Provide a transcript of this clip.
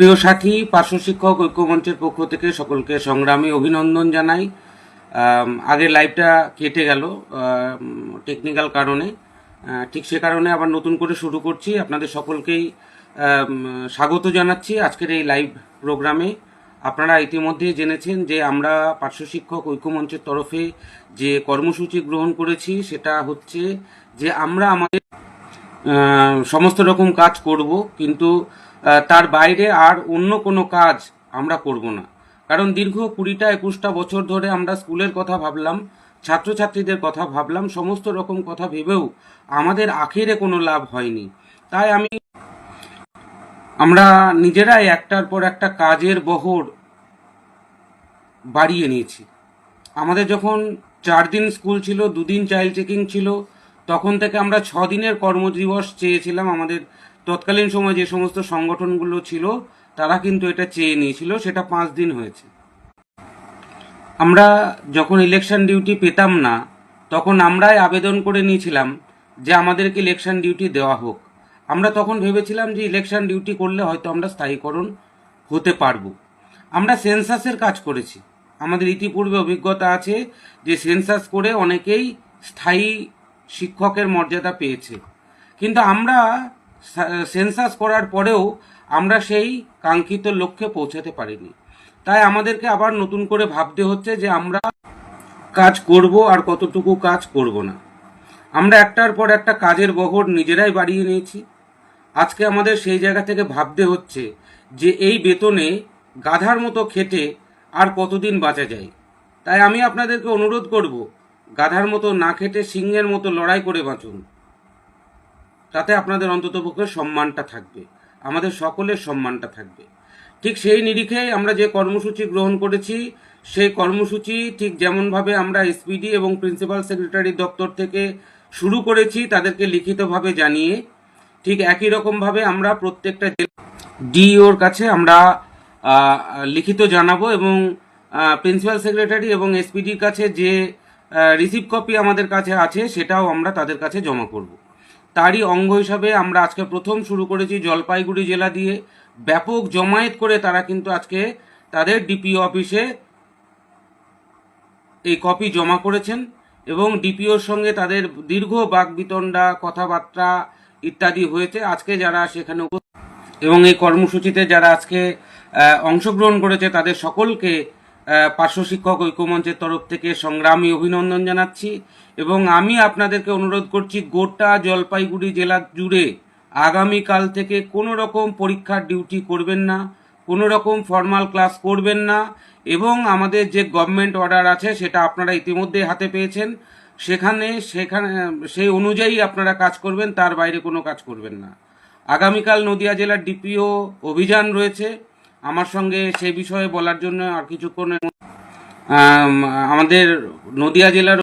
প্রিয় সাথী, পার্শ্ব শিক্ষক, ঐক্যমঞ্চের পক্ষ থেকে সকলকে সংগ্রামী অভিনন্দন জানাই। আগের লাইভটা কেটে গেল টেকনিক্যাল কারণে। ঠিক সে কারণে আবার নতুন করে শুরু করছি। আপনাদের সকলকেই স্বাগত জানাচ্ছি আজকের এই লাইভ প্রোগ্রামে। আপনারা ইতিমধ্যে জেনেছেন যে আমরা পার্শ্ব শিক্ষক, ঐক্যমঞ্চের তরফে যে কর্মসূচি গ্রহণ করেছি, সেটা হচ্ছে যে আমরা আমাদের সমস্ত রকম কাজ করব, কিন্তু তার বাইরে আর অন্য কোনো কাজ আমরা করব না। কারণ দীর্ঘ কুড়িটা, একুশটা বছর ধরে আমরা স্কুলের কথা ভাবলাম, ছাত্রছাত্রীদের কথা ভাবলাম, সমস্ত রকম কথা ভেবেও আমাদের আখেরে কোনো লাভ হয়নি। তাই আমি, আমরা নিজেরাই একটার পর একটা কাজের বহর বাড়িয়ে নিয়েছি। আমাদের যখন চার দিন স্কুল ছিল, দুদিন চাইল্ড চেকিং ছিল তখন থেকে আমরা ছ দিনের কর্মদিবস চেয়েছিলাম আমাদের। তৎকালীন সময় যে সমস্ত সংগঠনগুলো ছিল, তারা কিন্তু এটা চেয়ে নিয়েছিল, সেটা পাঁচ দিন হয়েছে। আমরা যখন ইলেকশন ডিউটি পেতাম না, তখন আমরাই আবেদন করে নিয়েছিলাম যে আমাদেরকে ইলেকশন ডিউটি দেওয়া হোক। আমরা তখন ভেবেছিলাম যে ইলেকশন ডিউটি করলে হয়তো আমরা স্থায়ীকরণ হতে পারব। আমরা সেন্সাসের কাজ করেছি। আমাদের ইতিপূর্বে অভিজ্ঞতা আছে যে সেন্সাস করে অনেকেই স্থায়ী শিক্ষকের মর্যাদা পেয়েছে। কিন্তু আমরা সেন্সাস করার পরেও আমরা সেই কাঙ্ক্ষিত লক্ষ্যে পৌঁছাতে পারিনি। তাই আমাদেরকে আবার নতুন করে ভাবতে হচ্ছে যে আমরা কাজ করব আর কতটুকু কাজ করব না। আমরা একটার পর একটা কাজের বহর নিজেরাই বাড়িয়ে নিয়েছি। আজকে আমাদের সেই জায়গা থেকে ভাবতে হচ্ছে যে এই বেতনে গাধার মতো খেটে আর কতদিন বাঁচা যায়। তাই আমি আপনাদেরকে অনুরোধ করব গাধার মতো না খেটে সিংহের মতো লড়াই করে বাঁচুন। তাতে আপনাদের অন্ততপক্ষে সম্মানটা থাকবে। আমাদের সকলের সম্মানটা থাকবে। ঠিক সেই নিরিখেই আমরা যে কর্মসূচি গ্রহণ করেছি, সেই কর্মসূচি ঠিক যেমনভাবে আমরা এসপিডি এবং প্রিন্সিপাল সেক্রেটারি দপ্তর থেকে শুরু করেছি, তাদেরকে লিখিতভাবে জানিয়ে ঠিক একই রকমভাবে আমরা প্রত্যেকটা ডিওর কাছে আমরা লিখিত জানাব এবং প্রিন্সিপাল সেক্রেটারি এবং এসপিডির কাছে যে রিসিভ কপি আমাদের কাছে আছে, সেটাও আমরা তাদের কাছে জমা করব। তারই অঙ্গ হিসাবে আমরা আজকে প্রথম শুরু করেছি জলপাইগুড়ি জেলা দিয়ে। ব্যাপক জমায়েত করে তারা কিন্তু আজকে তাদের ডিপিও অফিসে এই কপি জমা করেছেন এবং ডিপিওর সঙ্গে তাদের দীর্ঘ বাকবিতণ্ডা কথাবার্তা ইত্যাদি হয়েছে। আজকে যারা সেখানে এবং এই কর্মসূচিতে যারা আজকে অংশগ্রহণ করেছে, তাদের সকলকে পার্শ্ব শিক্ষক ঐক্যমঞ্চের তরফ থেকে সংগ্রামী অভিনন্দন জানাচ্ছি এবং আমি আপনাদেরকে অনুরোধ করছি গোটা জলপাইগুড়ি জেলা জুড়ে আগামীকাল থেকে কোনো রকম পরীক্ষার ডিউটি করবেন না, কোনো রকম ফর্মাল ক্লাস করবেন না এবং আমাদের যে গভর্নমেন্ট অর্ডার আছে সেটা আপনারা ইতিমধ্যে হাতে পেয়েছেন। সেখানে সেখানে, সেই অনুযায়ী আপনারা কাজ করবেন, তার বাইরে কোনো কাজ করবেন না। আগামীকাল নদিয়া জেলার ডিপিও অভিযান রয়েছে। আমার সঙ্গে সে বিষয়ে বলার জন্য আর কিছুক্ষণ আমাদের নদিয়া জেলার